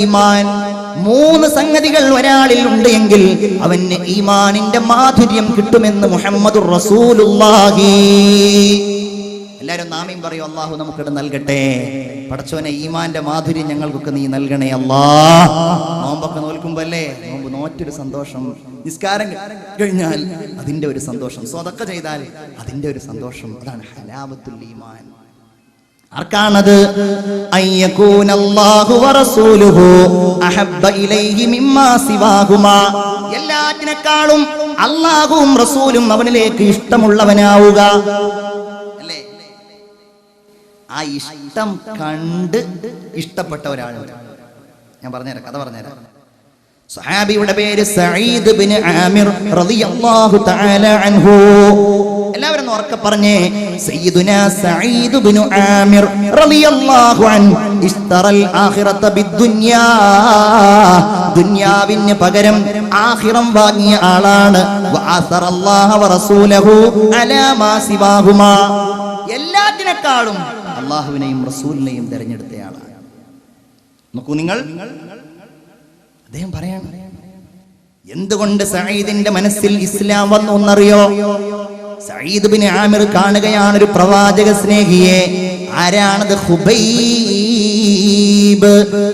ഈമാൻ. മൂന്ന് സംഗതികൾ ഒരാളിൽ ഉണ്ട് എങ്കിൽ അവന് ഈമാനിന്റെ മാധുര്യം കിട്ടുമെന്ന് മുഹമ്മദ് എല്ലാരും നാമയും പറയും അള്ളാഹു നമുക്കിട നൽകട്ടെ. പടച്ചോനെ ഈമാന്റെ മാധുര്യം ഞങ്ങൾക്കൊക്കെ നീ നൽകണേ അല്ലാ. നോമ്പൊക്കെ നോൽക്കുമ്പോ അല്ലേ നോമ്പ് നോറ്റൊരു സന്തോഷം. നിസ്കാരം കഴിഞ്ഞാൽ അതിന്റെ ഒരു സന്തോഷം. സ്വതക്ക ചെയ്താൽ അതിന്റെ ഒരു സന്തോഷം. അതാണ് ഹലാവത്തുൽ ഈമാൻ. ആർക്കാണത്? എല്ലാറ്റിനേക്കാളും അല്ലാഹുവും റസൂലും അവനിലേക്ക് ഇഷ്ടമുള്ളവനാവുക. അല്ലേ? ആ ഇഷ്ടം കണ്ട് ഇഷ്ടപ്പെട്ട ഒരാളാണ് ഞാൻ പറഞ്ഞുതരാം കഥ പറഞ്ഞുതരാം. സഹാബിയുടെ പേര് സഈദ് ബിൻ ആമിർ റളിയല്ലാഹു തആല അൻഹു. എല്ലാവരും ഉറക്കെ പറഞ്ഞേ സയ്യിദുനാ സഈദ് ബിൻ ആമിർ റളിയല്ലാഹു അൻ ഇസ്തറൽ ആഖിറത ബിദ്ദുനിയാ. ദുനിയാവിന് പകരം ആഖിറം വാങ്ങിയ ആളാണ്. വഅസറല്ലാഹ വറസൂലഹു അലാ മാ സിവാഹുമാ. എല്ലാത്തിനേക്കാളും അല്ലാഹുവിനെയും റസൂലിനെയും തിരഞ്ഞെടുത്തയാളാണ് നോക്കൂ നിങ്ങൾ അദ്ദേഹം പറയാണ് എന്തുകൊണ്ട് സഈദിന്റെ മനസ്സിൽ ഇസ്ലാം വന്നു എന്നറിയോ? സഈദ് ബിൻ ആമിർ കാണുകയാണ് ഒരു പ്രവാചക സ്നേഹിയെ. ആരാണത്? ഹുബൈബ്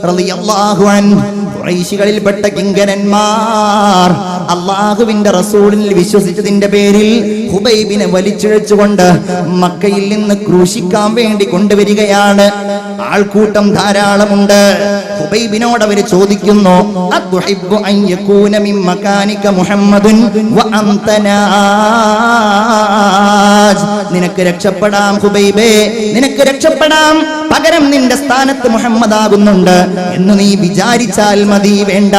റളിയല്ലാഹു അൻഹു. ഖുറൈശികളിൽപ്പെട്ട കിങ്കരന്മാർ അള്ളാഹുവിന്റെ റസൂലിൽ വിശ്വസിച്ചതിന്റെ പേരിൽ ഹുബൈബിനെ വലിച്ചിഴച്ചുകൊണ്ട് മക്കയിൽ നിന്ന് ക്രൂശിക്കാൻ വേണ്ടി കൊണ്ടുവരികയാണ്. ആൾക്കൂട്ടം ധാരാളമുണ്ട്. ഹുബൈബിനോട് അവർ ചോദിക്കുന്നു "അതുഹിബ്ബു അൻ യകൂന മിൻ മകാനിക മുഹമ്മദുൻ വ നാജ്?" നിനക്ക് രക്ഷപ്പെടാം ഹുബൈബേ നിനക്ക് രക്ഷപ്പെടാം. പകരം നിന്റെ സ്ഥാനത്ത് മുഹമ്മദ് ആകുന്നുണ്ട് എന്ന് നീ വിചാരിച്ചാൽ മതി വേണ്ട.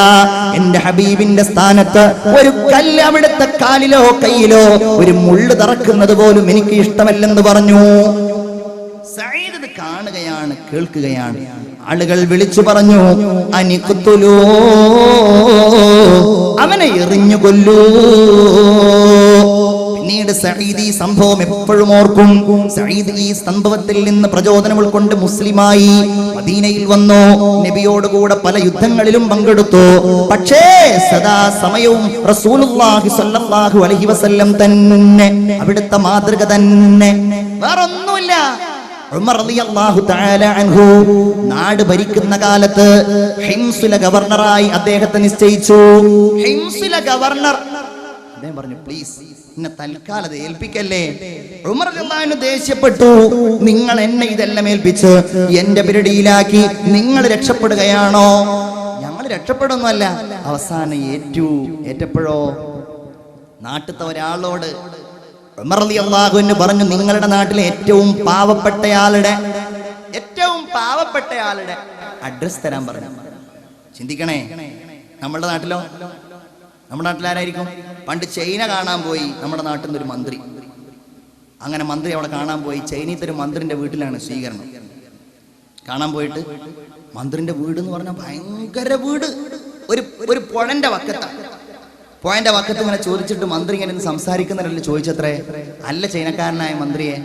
എന്റെ ഹബീബിന്റെ സ്ഥാനത്ത് ഒരു കല്ല് അവിടുത്തെ കാലിലോ കയ്യിലോ ഒരു മുള്ളു തറക്കുന്നത് പോലും എനിക്ക് ഇഷ്ടമല്ലെന്ന് പറഞ്ഞു. കാണുകയാണ് കേൾക്കുകയാണ്. ആളുകൾ വിളിച്ചു പറഞ്ഞു അനിക്കുത്തുലോ അവനെ എറിഞ്ഞു കൊല്ലൂ. പിന്നീട് സഈദ് ഈ സംഭവം എപ്പോഴും ഓർക്കും. സഈദ് ഈ സംഭവത്തിൽ നിന്ന് പ്രചോദനം ഉൾക്കൊണ്ട് മുസ്ലിമായി മദീനയിൽ വന്നു. നബിയോട് കൂടെ പല യുദ്ധങ്ങളിലും പങ്കെടുത്തു. പക്ഷേ സദാ സമയവും റസൂലുള്ളാഹി സ്വല്ലല്ലാഹു അലൈഹി വസല്ലം തന്നെ. അവിടുത്തെ മാതൃക തന്നെ. വേറൊന്നുമില്ല. നാട് ഭരിക്കുന്ന കാലത്ത് ഹിംസുല ഗവർണറായി അദ്ദേഹത്തെ നിശ്ചയിച്ചു. ഹിംസുല ഗവർണർ. അദ്ദേഹം പറഞ്ഞു പ്ലീസ് എന്നെ തൽക്കാലം ഏൽപ്പിക്കല്ലേ? ഉമർ ദേഷ്യപ്പെട്ടു. നിങ്ങൾ എന്നെ ഇതെല്ലാം ഏൽപ്പിച്ച് എന്റെ പിരടിയിലാക്കി നിങ്ങൾ രക്ഷപ്പെടുകയാണോ? ഞങ്ങൾ രക്ഷപ്പെടുന്നല്ല അവസാനം ഏറ്റു ഏറ്റപ്പോഴോ? നാട്ടിലത്തെ ഒരാളോട് ഉമർ അൻഹു പറഞ്ഞു നിങ്ങളുടെ നാട്ടിലെ ഏറ്റവും പാവപ്പെട്ടയാളുടെ ഏറ്റവും പാവപ്പെട്ടയാളുടെ അഡ്രസ് തരാൻ പറഞ്ഞു. ചിന്തിക്കണേ നമ്മളുടെ നാട്ടിലോ? നമ്മുടെ നാട്ടിൽ ആരായിരിക്കും പണ്ട് ചൈന കാണാൻ പോയി നമ്മുടെ നാട്ടിൽ നിന്ന് ഒരു മന്ത്രി. അങ്ങനെ മന്ത്രി അവിടെ കാണാൻ പോയി. ചൈനീത്തെ ഒരു മന്ത്രിന്റെ വീട്ടിലാണ് സ്വീകരണം. കാണാൻ പോയിട്ട് മന്ത്രിന്റെ വീട് എന്ന് പറഞ്ഞാൽ ഭയങ്കര വീട്. ഒരു ഒരു പുഴന്റെ വക്കത്താണ് പുഴന്റെ വക്കത്ത് ഇങ്ങനെ ചോദിച്ചിട്ട് മന്ത്രി ഇങ്ങനെ സംസാരിക്കുന്നവരല്ലേ ചോദിച്ചത്രേ? അല്ല ചൈനക്കാരനായ മന്ത്രിയെ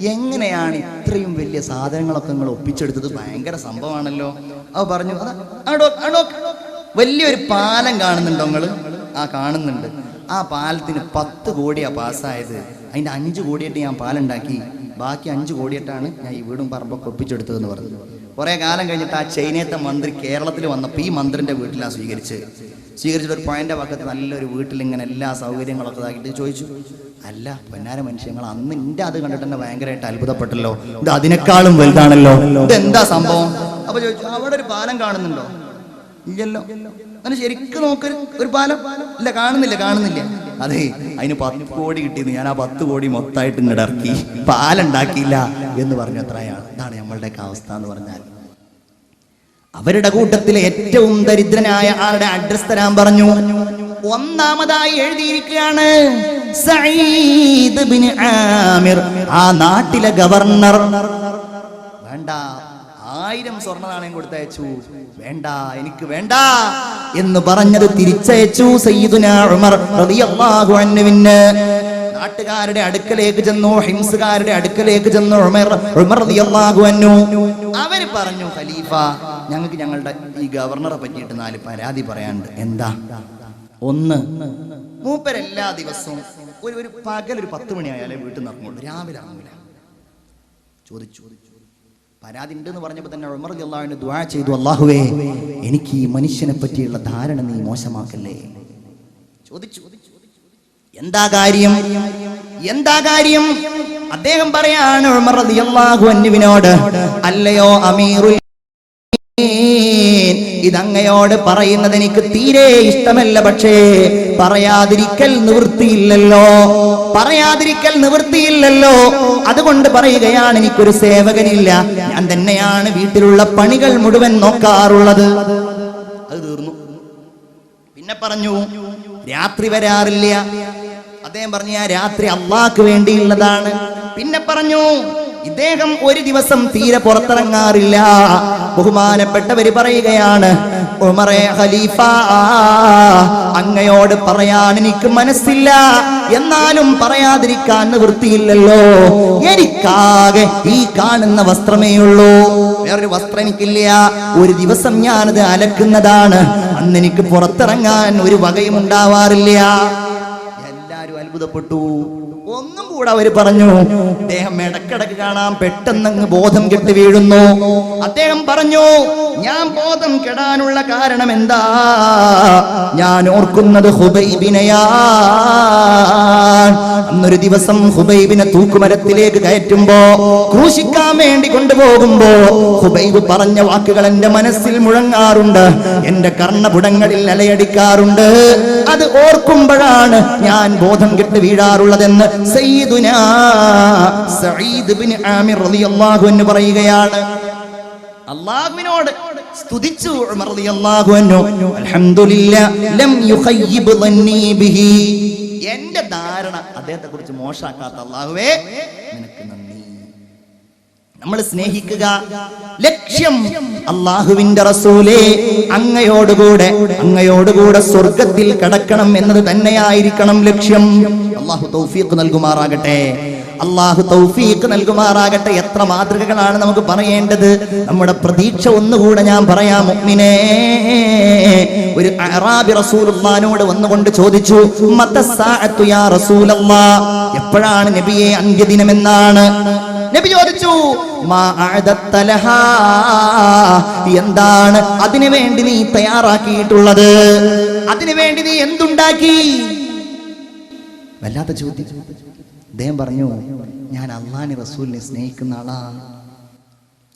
എങ്ങനെയാണ് ഇത്രയും വലിയ സാധനങ്ങളൊക്കെ നിങ്ങൾ ഒപ്പിച്ചെടുത്തത്? ഭയങ്കര സംഭവമാണല്ലോ. അവ പറഞ്ഞു "അതാ, ആടോ, ആടോ, വലിയൊരു പാലം കാണുന്നുണ്ടോ നിങ്ങൾ? ആ കാണുന്നുണ്ട്. ആ പാലത്തിന് പത്ത് കോടിയാ പാസ്സായത്. അതിന്റെ അഞ്ച് കോടിയായിട്ട് ഞാൻ പാലുണ്ടാക്കി. ബാക്കി അഞ്ച് കോടിയായിട്ടാണ് ഞാൻ ഈ വീടും പറമ്പൊക്കെ ഒപ്പിച്ചെടുത്തതെന്ന് പറഞ്ഞു കുറേ കാലം കഴിഞ്ഞിട്ട് ആ ചൈനയത്തെ മന്ത്രി കേരളത്തിൽ വന്നപ്പോൾ ഈ മന്ത്രിന്റെ വീട്ടിലാണ് സ്വീകരിച്ച് സ്വീകരിച്ചിട്ട് ഒരു പോയിന്റെ പക്കത്ത് നല്ലൊരു വീട്ടിൽ ഇങ്ങനെ എല്ലാ സൗകര്യങ്ങളൊക്കെ ഇതാക്കിയിട്ട് ചോദിച്ചു. അല്ല പൊന്നാര മനുഷ്യങ്ങൾ അന്ന് എന്റെ അത് കണ്ടിട്ട് തന്നെ ഭയങ്കരമായിട്ട് അത്ഭുതപ്പെട്ടല്ലോ. ഇത് അതിനേക്കാളും വലുതാണല്ലോ. ഇത് എന്താ സംഭവം? അപ്പൊ ചോദിച്ചു അവിടെ ഒരു പാലം കാണുന്നുണ്ടോ? ഇല്ലല്ലോ. അങ്ങനെ ശരിക്കും നോക്ക് ഒരു പാലം? ഇല്ല കാണുന്നില്ല കാണുന്നില്ല. അതെ അതിന് പത്ത് കോടി കിട്ടിയെന്ന് ഞാൻ ആ പത്ത് കോടി മൊത്തമായിട്ട് ഇങ്ങോട്ട് ഇറക്കി. പാലുണ്ടാക്കിയില്ല എന്ന് പറഞ്ഞു അത്രയാണ്. അതാണ് നമ്മളുടെയൊക്കെ അവസ്ഥ എന്ന് പറഞ്ഞാൽ. അവരുടെ കൂട്ടത്തിലെ ഏറ്റവും ദരിദ്രനായ ആളുടെ അഡ്രസ് തരാൻ പറഞ്ഞു. ഒന്നാമതായി എഴുതിയിരിക്കുകയാണ് ആ നാട്ടിലെ ഗവർണർ വേണ്ട. ആയിരം സ്വർണ നാണയം കൊടുത്തയച്ചു. വേണ്ട എനിക്ക് വേണ്ട എന്ന് പറഞ്ഞത് തിരിച്ചയച്ചു സയ്യിദുനാഹുവിന് നാട്ടുകാരുടെ അടുക്കലേക്ക് ചെന്നു ഹിംസുകാരുടെ അടുക്കലേക്ക് ചെന്നു ഉമർ ഉമർ റളിയല്ലാഹു അൻഹു. അവർ പറഞ്ഞു ഖലീഫ ഞങ്ങൾക്ക് ഞങ്ങളുടെ ഈ ഗവർണറെ പറ്റിയിട്ട് നാല് പരാതി പറയാനുണ്ട്. എന്താ? ഒന്ന് മൂപ്പരെല്ലാ ദിവസവും ഒരു ഒരു പകൽ ഒരു പത്ത് മണിയായാലേ വീട്ടിൽ നിന്ന് ഇറങ്ങുള്ളൂ രാവിലെ ചോദിച്ചു ചോദിച്ചു. പരാതി ഉണ്ടെന്ന് പറഞ്ഞപ്പോൾ തന്നെ ഉമർ അള്ളാഹുവിന് ദുആ ചെയ്തു. അള്ളാഹുവേ എനിക്ക് ഈ മനുഷ്യനെ പറ്റിയുള്ള ധാരണ നീ മോശമാക്കല്ലേ? ചോദിച്ചു. എന്താ കാര്യം? എന്താ കാര്യം? അദ്ദേഹം പറയാണ് ഉമർ റളിയല്ലാഹു അൻഹുവിനോട് അല്ലയോ അമീറുൽ ഇതങ്ങയോട് പറയുന്നത് എനിക്ക് തീരെ ഇഷ്ടമല്ല പക്ഷേ പറയാതിരിക്കൽ നിവൃത്തിയില്ലല്ലോ. പറയാതിരിക്കൽ നിവൃത്തിയില്ലല്ലോ. അതുകൊണ്ട് പറയുകയാണ് എനിക്കൊരു സേവകനില്ല. ഞാൻ തന്നെയാണ് വീട്ടിലുള്ള പണികൾ മുഴുവൻ നോക്കാറുള്ളത്. അത് തീർന്നു. പിന്നെ പറഞ്ഞു രാത്രി വരാറില്ല. അദ്ദേഹം പറഞ്ഞു രാത്രി അള്ളാക്ക് വേണ്ടിയുള്ളതാണ്. പിന്നെ പറഞ്ഞു ഇദ്ദേഹം ഒരു ദിവസം തീരെ പുറത്തിറങ്ങാറില്ല. ബഹുമാനപ്പെട്ടവര് പറയുകയാണ് ഖലീഫ അങ്ങയോട് പറയാൻ എനിക്ക് മനസ്സില്ല. എന്നാലും പറയാതിരിക്കാൻ നിവൃത്തിയില്ലല്ലോ. എനിക്കാകെ ഈ കാണുന്ന വസ്ത്രമേ ഉള്ളൂ. വേറൊരു വസ്ത്രം എനിക്കില്ല. ഒരു ദിവസം ഞാനത് അലക്കുന്നതാണ്. അന്ന് എനിക്ക് പുറത്തിറങ്ങാൻ ഒരു വകയും ഉണ്ടാവാറില്ല എല്ലാരും അത്ഭുതപ്പെട്ടു. ഒന്നും കൂടെ അവർ പറഞ്ഞു അദ്ദേഹം ഇടക്കിടക്ക് കാണാം പെട്ടെന്നങ്ങ് ബോധം കെട്ട് വീഴുന്നു. അദ്ദേഹം പറഞ്ഞു ഞാൻ ബോധം കെടാനുള്ള കാരണം എന്താ? ഞാൻ ഓർക്കുന്നത് ഹുബൈബിനെയാ. അന്നൊരു ദിവസം ഹുബൈബിനെ തൂക്കുമരത്തിലേക്ക് കയറ്റുമ്പോ ക്രൂശിക്കാൻ വേണ്ടി കൊണ്ടുപോകുമ്പോ ഹുബൈബ് പറഞ്ഞ വാക്കുകൾ എന്റെ മനസ്സിൽ മുഴങ്ങാറുണ്ട് എന്റെ കർണപുടങ്ങളിൽ അലയടിക്കാറുണ്ട് അത് ഓർക്കുമ്പോഴാണ് ഞാൻ ബോധം കെട്ട് വീഴാറുള്ളതെന്ന് സയ്യിദുനാ സഈദ് ബിൻ ആമിർ റളിയല്ലാഹു അൻഹു പറയുകയാണ് അള്ളാഹുവിനോട് സ്തുതിച്ചു ഉമർ റളിയല്ലാഹു അൻഹു അൽഹംദുലില്ലാ ലം യുഖയ്യിബ് ظني ബിഹി എന്റെ ധാരണ അദ്ദേഹത്തെ കുറിച്ച് മോശാക്കാത്ത അള്ളാഹുവേ നിനക്ക് നന്ദി. നമ്മൾ സ്നേഹിക്കുക. ലക്ഷ്യം അള്ളാഹുവിന്റെ റസൂലേ അങ്ങയോടുകൂടെ അങ്ങയോടുകൂടെ സ്വർഗത്തിൽ കടക്കണം എന്നത് തന്നെയായിരിക്കണം ലക്ഷ്യം. അള്ളാഹു തൗഫീഖ് നൽകുമാറാകട്ടെ. അള്ളാഹു തൗഫീഖ് നൽകുമാറാകട്ടെ. എത്ര മാതൃകകളാണ് നമുക്ക് പറയേണ്ടത്? നമ്മുടെ പ്രതീക്ഷ ഒന്നുകൂടെ ഞാൻ പറയാം മുഗ്മിനെ. ഒരു അറാബി റസൂലുള്ളാനോട് വന്നുകൊണ്ട് ചോദിച്ചു മത്തസ്സാഅത്തു യാ എപ്പോഴാണ് നബിയെ അന്ത്യദിനം എന്നാണ് നബി ചോദിച്ചു. എന്താണ് അതിനു വേണ്ടി നീ തയ്യാറാക്കിയിട്ടുള്ളത്? അതിനു വേണ്ടി നീ എന്തുണ്ടാക്കി? വല്ലാത്ത ചോദ്യം. അദ്ദേഹം പറഞ്ഞു ഞാൻ അള്ളാഹി റസൂലിനെ സ്നേഹിക്കുന്ന ആളാ.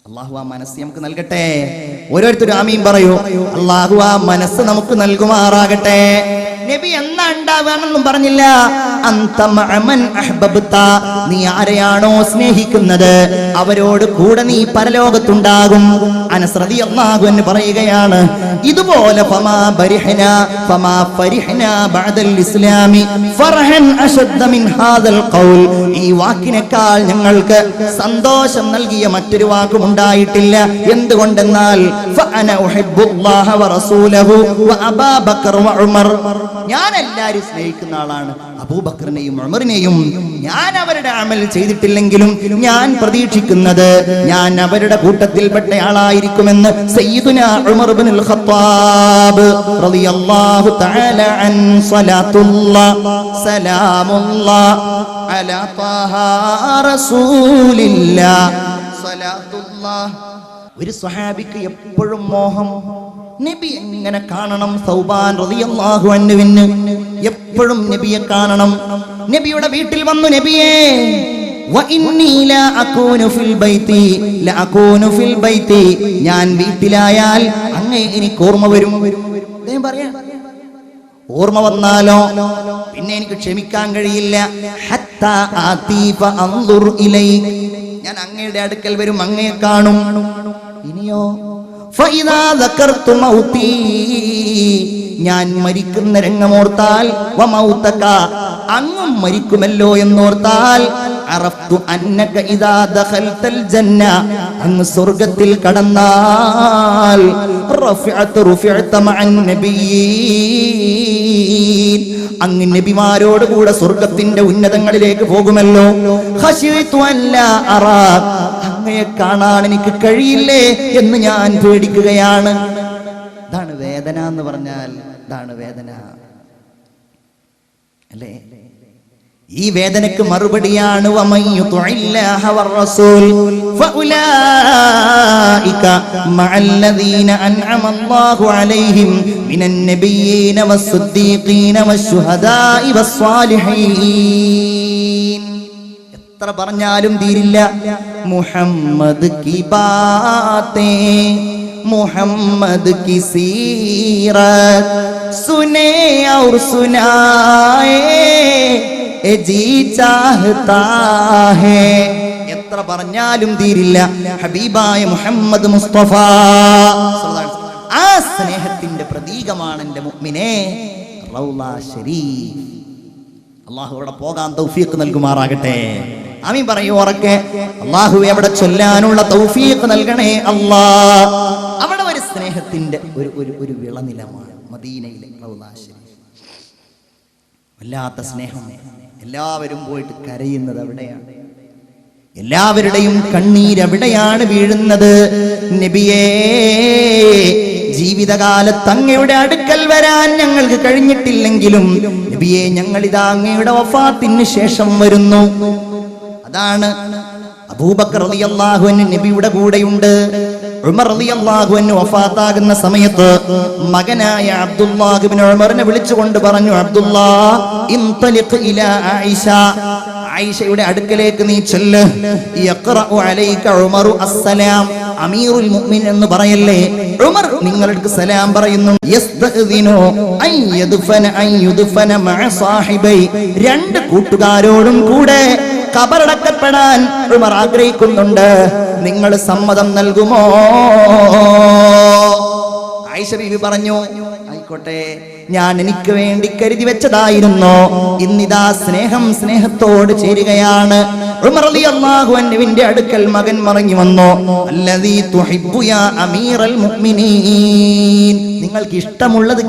അള്ളാഹു ആ മനസ്സ് നമുക്ക് നൽകട്ടെ. ഓരോരുത്തരും ആമീൻ പറയൂ. അള്ളാഹു ആ മനസ്സ് നമുക്ക് നൽകുമാറാകട്ടെ. നബി എന്നാ ഉണ്ടാവാണെന്നും പറഞ്ഞില്ല. നീ ആരെയാണോ സ്നേഹിക്കുന്നത്? അവരോട് കൂടെ നീ പരലോകത്തുണ്ടാകും. അനസ്രതി അള്ളാഹു എന്ന് പറയുകയാണ് ഇതുപോലെ ഈ വാക്കിനേക്കാൾ ഞങ്ങൾക്ക് സന്തോഷം നൽകിയ മറ്റൊരു വാക്കും ഉണ്ടായിട്ടില്ല. എന്തുകൊണ്ടെന്നാൽ ഞാൻ എല്ലാവരും സ്നേഹിക്കുന്ന ആളാണ്. അബൂബക്കറിനെയും ഉമറിനെയും ഞാൻ അവരുടെ അമൽ ചെയ്തിട്ടില്ലെങ്കിലും ഞാൻ പ്രതീക്ഷിക്കുന്നത് ഞാൻ അവരുടെ കൂട്ടത്തിൽപ്പെട്ട ആളായിരിക്കുമെന്ന് സലാമുള്ള അലാ റസൂലില്ലാ. ഒരു സ്വഹാബിക്ക് എപ്പോഴും മോഹം. നബി എങ്ങനെ കാണണം? സൗബാൻ റളിയല്ലാഹു അൻഹുവിന് എപ്പോഴും നബിയെ കാണണം. നബിയുടെ വീട്ടിൽ വന്നു നബിയെ ഞാൻ വീട്ടിലായാൽ അങ്ങേ എനിക്ക് ഓർമ്മ വരും. അദ്ദേഹം പറയാ ഓർമ്മ വന്നാലോ? പിന്നെ എനിക്ക് ക്ഷമിക്കാൻ കഴിയില്ല. ഹത്ത ഇലൈക്. ഞാൻ അങ്ങയുടെ അടുക്കൽ വരും അങ്ങയെ കാണും. ഇനിയോ ഞാൻ മരിക്കുന്ന രംഗമോർത്താൽ അങ്ങും മരിക്കുമല്ലോ എന്നോർത്താൽ അറഫ്തു അന്നക ഇദാ ദഖൽതൽ ജന്ന അങ്ങ് സ്വർഗത്തിൽ കടന്നാൽ റഫഅത റുഫഅത മഅൻ നബിയീൻ അങ്ങ് നബിമാരോട് കൂടെ സ്വർഗത്തിന്റെ ഉന്നതങ്ങളിലേക്ക് പോകുമല്ലോ. അങ്ങയെ കാണാൻ എനിക്ക് കഴിയില്ലേ എന്ന് ഞാൻ പേടിക്കുകയാണ്. ഇതാണ് വേദന എന്ന് പറഞ്ഞാൽ ഇതാണ് വേദന. അല്ലേ? ഈ വേദനക്ക് മറുപടിയാണ് എത്ര പറഞ്ഞാലും തീരില്ല. മുഹമ്മദ് കി ബാത്തേ മുഹമ്മദ് കി സീറ സുനേ ഔർ സുനായേ ജി ചാഹതാ ഹേ. എത്ര പറഞ്ഞാലും തീരില്ല. ഹബീബായ മുഹമ്മദ് മുസ്തഫ. ആ സ്നേഹത്തിന്റെ പ്രതീകമാണ് എന്റെ മുഅ്മിനെ. റൗള ശരീഫ് അള്ളാഹു അവിടെ പോകാൻ തൗഫീഖ് നൽകുമാറാകട്ടെ. ആമീൻ പറയൂ ഉറക്കെ. അള്ളാഹു അവിടെ ചൊല്ലാനുള്ള തൗഫീഖ് നൽകണേ അള്ളാ അവിടെ ഒരു സ്നേഹത്തിന്റെ ഒരു ഒരു ഒരു വിളനിലമാണ് മദീനയിലെ റൗള ശരീഫ് വല്ലാത്ത സ്നേഹം. എല്ലാവരും പോയിട്ട് കരയുന്നത് അവിടെയാണ്. എല്ലാവരുടെയും കണ്ണീരവിടെയാണ് വീഴുന്നത്. നബിയേ ജീവിതകാലത്ത് അങ്ങയുടെ അടുക്കൽ വരാൻ ഞങ്ങൾക്ക് കഴിഞ്ഞിട്ടില്ലെങ്കിലും നബിയെ ഞങ്ങൾ ഇതാ അങ്ങയുടെ വഫാത്തിന് ശേഷം വരുന്നു. അതാണ് അബൂബക്കർ അൻഹു നബിയുടെ കൂടെയുണ്ട്. ഉമർ അൻഹു വഫാത്താകുന്ന സമയത്ത് മകനായ അബ്ദുല്ലാഹ് ഇബ്നു ഉമറിനെ വിളിച്ചുകൊണ്ട് പറഞ്ഞു അബ്ദുല്ലാ ഇൻതലിഖ് ഇലാ ആയിഷ. ആയിഷയുടെ അടുക്കലേക്ക് നീ ചെല്ല്. അസ്സലാം. അമീറുൽ മുഅ്മിൻ എന്ന് പറയല്ലേ? ഉമർ നിങ്ങൾക്ക് സലാം പറയുന്നു യസ്തഅ്ദിനു അൻ യദ്ഫന അൻ യുദ്ഫന മഅ സാഹിബൈ. രണ്ട് കൂട്ടുകാരോടും കൂടെ കബറടക്കപ്പെടാൻ ഉമർ ആഗ്രഹിക്കുന്നുണ്ട്. നിങ്ങൾ സമ്മതം നൽകുമോ? ബീവി പറഞ്ഞു ആയിക്കോട്ടെ ഞാൻ എനിക്ക് വേണ്ടി കരുതി വെച്ചതായിരുന്നു. ഇന്നിതാ സ്നേഹം സ്നേഹത്തോട് ചേരുകയാണ്. അൻഹുവിന്റെ അടുക്കൽ മകൻ മറങ്ങി വന്നു. അല്ലതീ അമീറൽ മുഅ്മിനീൻ. നിങ്ങൾക്ക് ഇഷ്ടമുള്ളത്